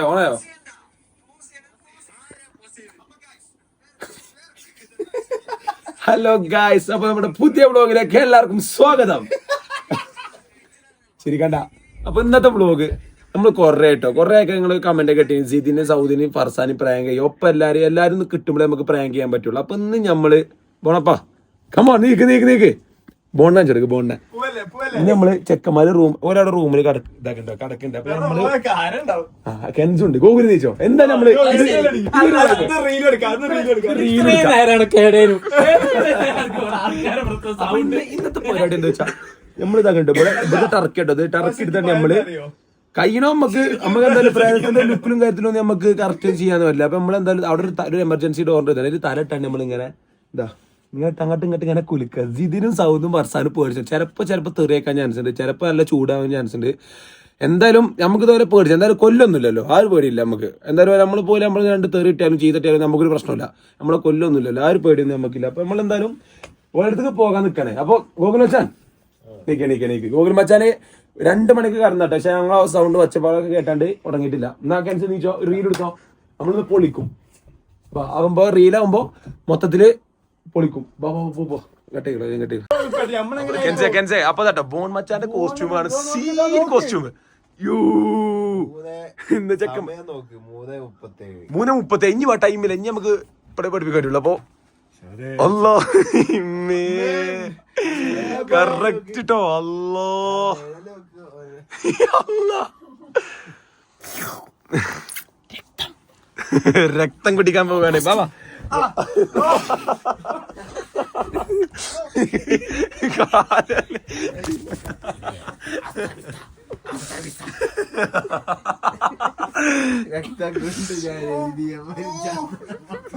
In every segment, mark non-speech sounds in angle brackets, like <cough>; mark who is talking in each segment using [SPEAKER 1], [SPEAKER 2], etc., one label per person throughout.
[SPEAKER 1] ഓണായോ hello guys അപ്പൊ നമ്മുടെ പുതിയ വ്ളോഗിലേക്ക് എല്ലാവർക്കും സ്വാഗതം. ശരി കണ്ട അപ്പൊ ഇന്നത്തെ വ്ളോഗ് നമ്മൾ കൊറേ കേട്ടോ. കൊറേ ഒക്കെ നിങ്ങൾ കമന്റ് ഒക്കെ ഇട്ടി ജിതിന് സൗദിന് ഫർസാന് പ്രാങ്ക് ചെയ്യും ഒപ്പം എല്ലാരും ഒന്ന് കിട്ടുമ്പോഴേ നമുക്ക് പ്രാങ്ക് ചെയ്യാൻ പറ്റുള്ളൂ. അപ്പൊ ഇന്ന് നമ്മൾ പോണപ്പാ. കമോ നീക്ക് നീക്ക് നീക്ക്. ബോണ്ട ചെറുക്ക് ബോണ്ട ഇനി നമ്മൾ ചെക്കന്മാര് റൂം ഒരാളുടെ റൂമിൽ ഇതാക്കണ്ടോ കടക്കണ്ട. അപ്പൊ നമ്മൾ ആ കെൻസുണ്ട്. ഗോകുലി നീച്ചോ? എന്താ നമ്മൾ ഇന്നത്തെ പരിപാടി എന്താ വെച്ചാ നമ്മൾ ഇതാക്കണ്ട ഇവിടെ ഇവിടെ ടർക്കി ഇട്ടോ ഇത് ടർക്കി എടുത്തിട്ട് നമ്മൾ കയ്യിനോ നമുക്ക് നമുക്ക് എന്തായാലും ഫ്രാൻസിന്റെ ലുക്കിലും കാര്യത്തിലൊന്നും നമുക്ക് കറക്റ്റ് ചെയ്യാന്ന് പറ്റില്ല. അപ്പൊ നമ്മൾ എന്തായാലും അവിടെ ഒരു എമർജൻസി ഡോർ ഉണ്ട്. ഒരു തല ഇട്ടാണ് നമ്മൾ ഇങ്ങനെ ഇതാ. ഇങ്ങോട്ട് അങ്ങോട്ടും ഇങ്ങോട്ട് ഇങ്ങനെ കുലുക്കുക. ജിതിനും സൗദും വർഷാനും പേടിച്ചു. ചിലപ്പോൾ ചിലപ്പോൾ തെറിയേക്കാൻ ചാൻസ് ഉണ്ട്. ചിലപ്പോൾ നല്ല ചൂടാവാൻ ചാൻസ് ഉണ്ട്. എന്തായാലും നമുക്ക് ഇതുവരെ പേടിച്ചു. എന്തായാലും കൊല്ലൊന്നുമില്ലല്ലോ. ആ ഒരു പേടിയില്ല നമുക്ക്. എന്തായാലും നമ്മൾ പോലും നമ്മൾ രണ്ട് തെറി ഇട്ടാലും ചെയ്തിട്ടാലും നമുക്കൊരു പ്രശ്നമില്ല. നമ്മളെ കൊല്ലൊന്നുമില്ലല്ലോ. ആ ഒരു പേടിയൊന്നും നമുക്കില്ല. അപ്പൊ നമ്മൾ എന്തായാലും ഒരിടത്തേക്ക് പോകാൻ നിൽക്കണേ. അപ്പോൾ ഗോകുൽ മച്ചാൻ നീക്ക നീക്ക നീക്ക്. ഗോകുൽ മച്ചാനെ രണ്ട് മണിക്ക് കടന്നട്ടെ പക്ഷെ ഞങ്ങൾ സൗണ്ട് വച്ചപ്പാടൊക്കെ കേട്ടാണ്ട് തുടങ്ങിയിട്ടില്ല എന്നാ കൻസ് നീച്ചോ റീൽ എടുത്തോ. നമ്മളിന്ന് പൊളിക്കും. അപ്പൊ ആകുമ്പോ റീലാകുമ്പോ മൊത്തത്തിൽ പൊളിക്കും. അപ്പൊ ബോൺ മച്ചാന്റെ കോസ്റ്റ്യൂമാണ് സീൻ കോസ്റ്റ്യൂം യൂ ഇന്ന് ചെക്കൻ
[SPEAKER 2] നോക്ക് മൂന്ന്
[SPEAKER 1] മുപ്പത്തി ഇനി വാ ടൈമിൽ ഇനി നമുക്ക് ഇവിടെ പഠിപ്പിക്കാൻ അപ്പോ അപ്പൊ അല്ലോ കറക്റ്റ് ട്ടോ അല്ലോ അല്ലാ. രക്തം. കുടിക്കാൻ പോവാണ് ബാബാ കാലല്ലേ.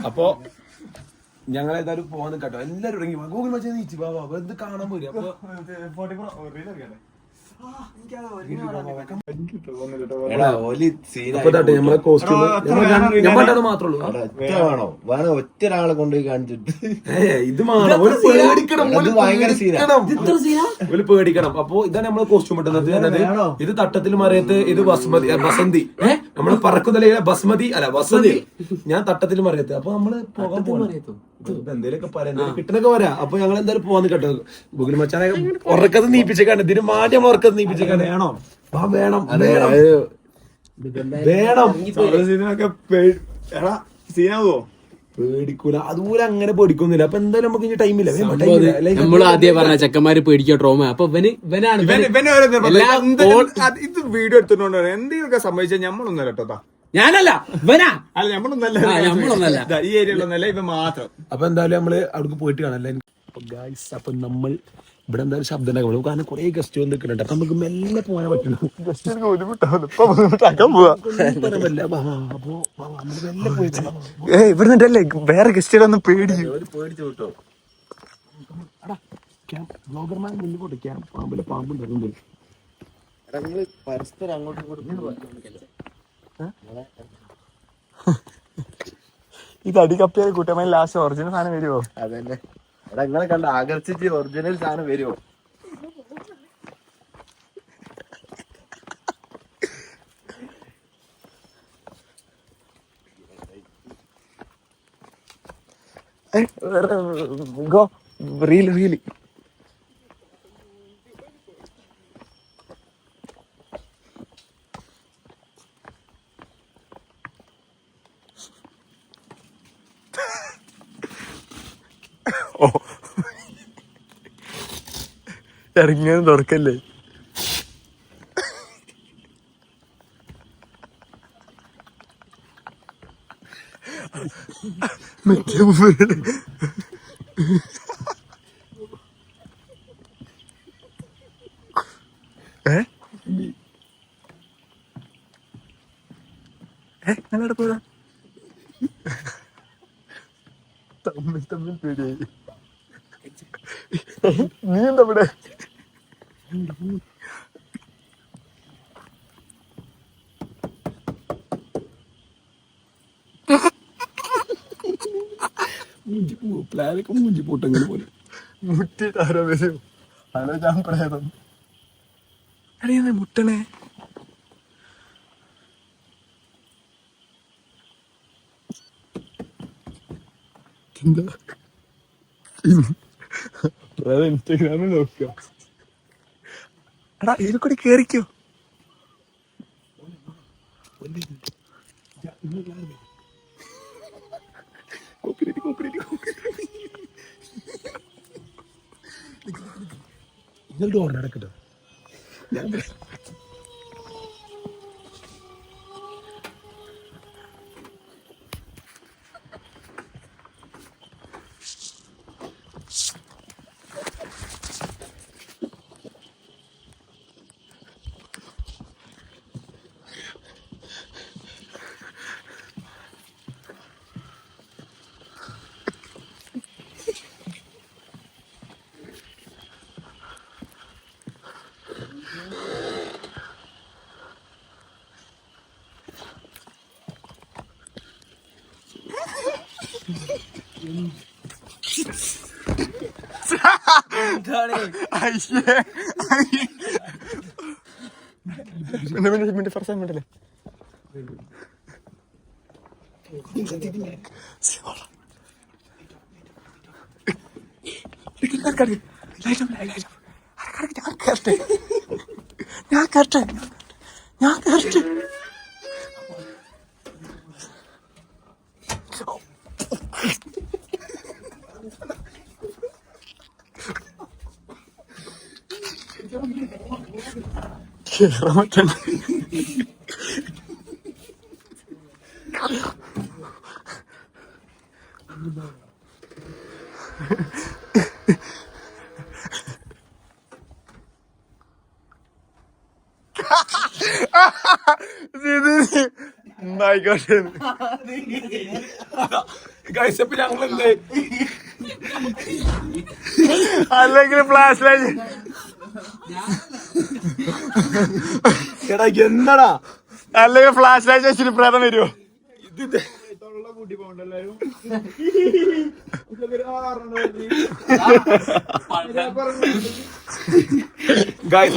[SPEAKER 1] അപ്പോ ഞങ്ങൾ ഏതായാലും പോകാൻ കേട്ടോ എല്ലാരും ഇറങ്ങി ഗൂഗിൾ മച്ചാ നീച്ചു ബാബാ ഇത് കാണാൻ പോരും അപ്പൊ
[SPEAKER 2] ഒറ്റ ഒരാളെ കൊണ്ടുപോയി കാണിച്ചിട്ട്.
[SPEAKER 1] ഇത് ഒരു പേടിക്കണം. അപ്പൊ ഇതാണ് നമ്മൾ കോസ്റ്റ്യൂം ഇട്ടുന്നത് ഇത് തട്ടത്തിൽ മറിയത്ത് ഇത് ബസ്മതി ബസന്തി. നമ്മൾ പറക്കുന്നില്ല ബസ്മതി അല്ല ബസന്തി ഞാൻ തട്ടത്തിൽ മറിയത്ത്. അപ്പൊ നമ്മൾ പോകാൻ പോകണം എന്തേലൊക്കെ പറയാം. എന്തേലും കിട്ടണൊക്കെ വരാം അപ്പൊ ഞങ്ങൾ എന്തായാലും പോവാന്ന് കേട്ടോ ഗൂഗിൾ മച്ചാനെ ഉറക്കത്ത് നീപ്പിച്ചേക്കാണ്. ഇതിന് മാറ്റം ഉറക്കത്ത് നീപ്പിച്ചേക്കാണ്. വേണോ. ആ വേണം വേണം. വേണം.
[SPEAKER 3] സീനാവോ?
[SPEAKER 1] പേടിക്കൂല. അതുപോലെ അങ്ങനെ പേടിക്കൊന്നുമില്ല. അപ്പൊ എന്തായാലും നമുക്ക് ഇനി ടൈമില്ല ടൈമില്ല
[SPEAKER 4] നമ്മൾ ആദ്യം പറഞ്ഞ ചെക്കന്മാര് പേടിക്കോ ട്രോമ അപ്പൊ ഇവന് ഇവനാണ്
[SPEAKER 3] ഇത്? വീഡിയോ എടുത്തോണ്ട് എന്തെങ്കിലുമൊക്കെ സംഭവിച്ചാൽ ഞമ്മളൊന്നല്ല കേട്ടോ
[SPEAKER 4] ഞാനല്ല ഇവനാ.
[SPEAKER 3] അല്ല നമ്മളൊന്നല്ല.
[SPEAKER 4] ആ, നമ്മളൊന്നല്ല.
[SPEAKER 3] ദാ, ഈ ഏരിയയിലൊന്നല്ല ഇവ മാത്രം.
[SPEAKER 1] അപ്പൊ എന്തായാലും നമ്മൾ അവിടേക്ക് പോയിട്ട് കാണാല്ലേ അപ്പൊ ഗായ്സ് അപ്പൊ നമ്മൾ ഇവിടെ എന്തായാലും ശബ്ദം ഉണ്ടാക്കും കാരണം കുറെ ഗസ്റ്റ് വന്ന് നിൽക്കുന്നുണ്ട്. അപ്പൊ നമുക്ക് മെല്ലെ പോകാൻ പറ്റുള്ളൂ. ഇവിടെ നിന്നല്ലേ വേറെ അപ്പൊ മെല്ലെ
[SPEAKER 3] വേറെ ഗസ്റ്റുകളൊന്നും പേടി
[SPEAKER 1] പേടിച്ചോട്ടോ ബ്ലോഗർമാർ മുന്നിൽ പോട്ടെ ക്യാമ്പ് പാമ്പിലെ പാമ്പുണ്ടാകും
[SPEAKER 2] പരസ്പരം അങ്ങോട്ടും ഇങ്ങോട്ടും
[SPEAKER 3] ഇത് അടി കപ്പിയാൽ കൂട്ടമായി ലാസ്റ്റ് ഒറിജിനൽ സാധനം വരുമോ
[SPEAKER 2] അതന്നെ എടാ നിങ്ങളെ കണ്ട ആകർഷിച്ച് ഒറിജിനൽ സാധനം വരുമോ
[SPEAKER 3] റീൽ റീൽ ഓ. ഇറങ്ങിയാലും തുറക്കല്ലേ? മറ്റേ ഏ? ഏ? നല്ല പോരാ <laughs> നീ എന്താ ഇവിടെ
[SPEAKER 1] മുഞ്ചിപ്പൂ പ്ലാനൊക്കെ പോലെ.
[SPEAKER 3] മുട്ടിട്ട് ആരോ വരും. ആരോ ഞാൻ പ്രേതം അടിയാണ് മുട്ടണേ. എന്താ? ഇൻസ്റ്റഗ്രാമിൽ നോക്കുക എടാ ഇതിൽ കൂടി കേറിക്കോ.
[SPEAKER 1] ഇങ്ങോട്ട് ഓർഡർ നടക്കട്ടോ.
[SPEAKER 3] മിണ്ട, first time മിണ്ടല്ലേ? ഞാൻ കേറട്ടെ ഞാൻ കേറട്ടെ ഞാൻ കേറട്ടെ കേറാൻ പറ്റണ്ട ആയിക്കോട്ടെ
[SPEAKER 1] ഗൈസ് അപ്പൊ ഞങ്ങൾ എന്തായി
[SPEAKER 3] അല്ലെങ്കിൽ ഫ്ലാഷ് ലൈറ്റ്
[SPEAKER 1] എടാ എന്താടാ?
[SPEAKER 3] അല്ലെങ്കിൽ ഫ്ലാഷ് ലൈറ്റ് വെച്ചിട്ട് പ്രേതം വരുമോ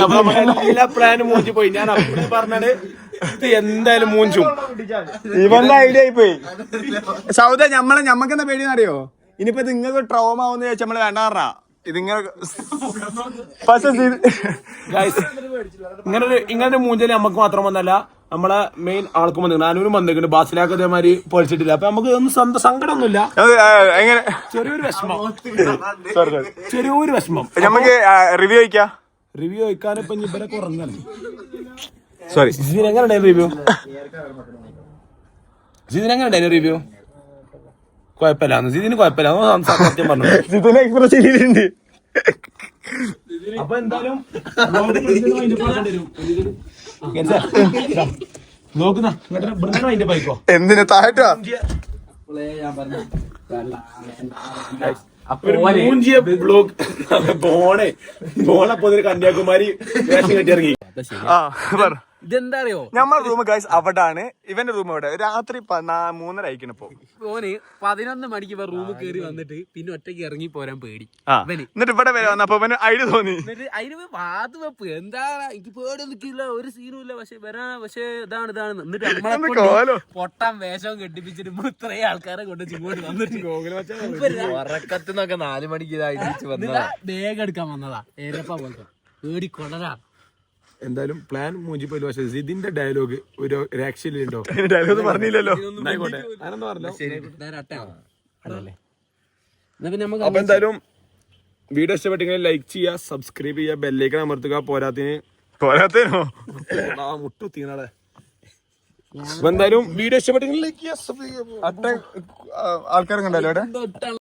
[SPEAKER 1] നമ്മുടെ എല്ലാ പ്ലാനും മൂഞ്ചി പോയി. ഞാൻ അപ്പോഴേ പറഞ്ഞത് ഇത് എന്തായാലും മൂഞ്ചും.
[SPEAKER 3] ഇവന്റെ ഐഡിയ ആയി പോയി സൗദ ഞമ്മളെ ഞമ്മക്ക് എന്താ പേടിയെന്ന് അറിയോ? ഇനിയിപ്പോ ഇത് നിങ്ങൾക്ക് ട്രോമ ആവുന്ന ചോദിച്ചാൽ നമ്മൾ വേണ്ട പറഞ്ഞ ഇതിങ്ങനെ <laughs> പക്ഷെ
[SPEAKER 1] ഇങ്ങനെ ഇങ്ങനെ മൂഞ്ചൽ നമുക്ക് മാത്രം വന്നല്ല. നമ്മളെ മെയിൻ ആൾക്കും വന്നിട്ടുണ്ട് നാനൂരും വന്നിട്ടുണ്ട് ബാസിലാക്ക് അതേമാതിരി പൊളിച്ചിട്ടില്ല. അപ്പൊ നമുക്ക് ഒന്നും സ്വന്തം സങ്കടമൊന്നുമില്ല.
[SPEAKER 3] എങ്ങനെ?
[SPEAKER 1] ചെറിയൊരു വിഷമം. ചെറിയൊരു വിഷമം.
[SPEAKER 3] നമുക്ക് റിവ്യൂ ചോദിക്കാം
[SPEAKER 1] റിവ്യൂ വയ്ക്കാൻ ഇപ്പൊ ഇവരെ കുറഞ്ഞാണ്.
[SPEAKER 3] സോറി
[SPEAKER 1] എങ്ങനെ റിവ്യൂ ജിതിൻ എങ്ങനെ റിവ്യൂ കുഴപ്പമില്ലാന്ന്. ജിതിന് കുഴപ്പമില്ല സത്യം പറഞ്ഞു
[SPEAKER 3] ഇതിന് എക്സ്പ്രസ് ചെയ്തിട്ടുണ്ട്.
[SPEAKER 1] അപ്പൊ എന്തായാലും
[SPEAKER 3] എന്തിനു
[SPEAKER 1] ഒരു കന്യാകുമാരി വേഷം
[SPEAKER 3] ആ പറ.
[SPEAKER 4] ഇതെന്താ അറിയോ
[SPEAKER 3] ഞമ്മളെ റൂം ഗൈസ് അവിടാണ്. ഇവന്റെ റൂം അവിടെ രാത്രി മൂന്നര അയക്കണം ഇപ്പൊ.
[SPEAKER 4] ഓന് പതിനൊന്ന് മണിക്ക് ഇവ റൂമിൽ കയറി വന്നിട്ട് പിന്നെ ഒറ്റയ്ക്ക് ഇറങ്ങി പോരാൻ പേടി.
[SPEAKER 3] എന്നിട്ട് ഇവിടെ വരെ വന്നപ്പോ ഇവന് തോന്നി.
[SPEAKER 4] എന്നിട്ട് അതിന് വാത് വെപ്പ്. എന്താ എനിക്ക് പേടി നിൽക്കില്ല ഒരു സീനും ഇല്ല. പക്ഷെ വരാ പക്ഷെ ഇതാണ് ഇതാണ്. എന്നിട്ട് നമ്മളെ? പൊട്ടാൻ വേഷം കെട്ടിപ്പിച്ചിട്ട് ഇമ്മ ഇത്രയും ആൾക്കാരെ കൊണ്ട് ഇങ്ങോട്ട് വന്നിട്ട് <laughs>
[SPEAKER 2] നാല് മണിക്ക് ഇതായിട്ട്
[SPEAKER 4] എന്നിട്ടാ ബാഗ് എടുക്കാൻ വന്നതാ. ഏരപ്പ പോലത്തെ പേടി കൊള്ളരാ.
[SPEAKER 1] എന്തായാലും പ്ലാൻ മൂഞ്ചി പോയി പക്ഷെ ജിതിന്റെ ഡയലോഗ് ഒരു രക്ഷയിലുണ്ടോ
[SPEAKER 3] ഡയലോഗ് <laughs> പറഞ്ഞില്ലല്ലോ.
[SPEAKER 1] ഞാനൊന്നും പറഞ്ഞല്ലോ. അപ്പൊ എന്തായാലും വീഡിയോ ഇഷ്ടപ്പെട്ടെങ്കിൽ ലൈക്ക് ചെയ്യുക സബ്സ്ക്രൈബ് ചെയ്യുക ബെല്ലേക്ക് അമർത്തുക പോരാത്തിന്.
[SPEAKER 3] പോരാത്തേനോ
[SPEAKER 1] മുട്ടു തീനാളെ എന്തായാലും വീഡിയോ ഇഷ്ടപ്പെട്ടെങ്കിൽ ലൈക്ക് ചെയ്യുക
[SPEAKER 3] ആൾക്കാരും കണ്ടല്ലോ അവിടെ?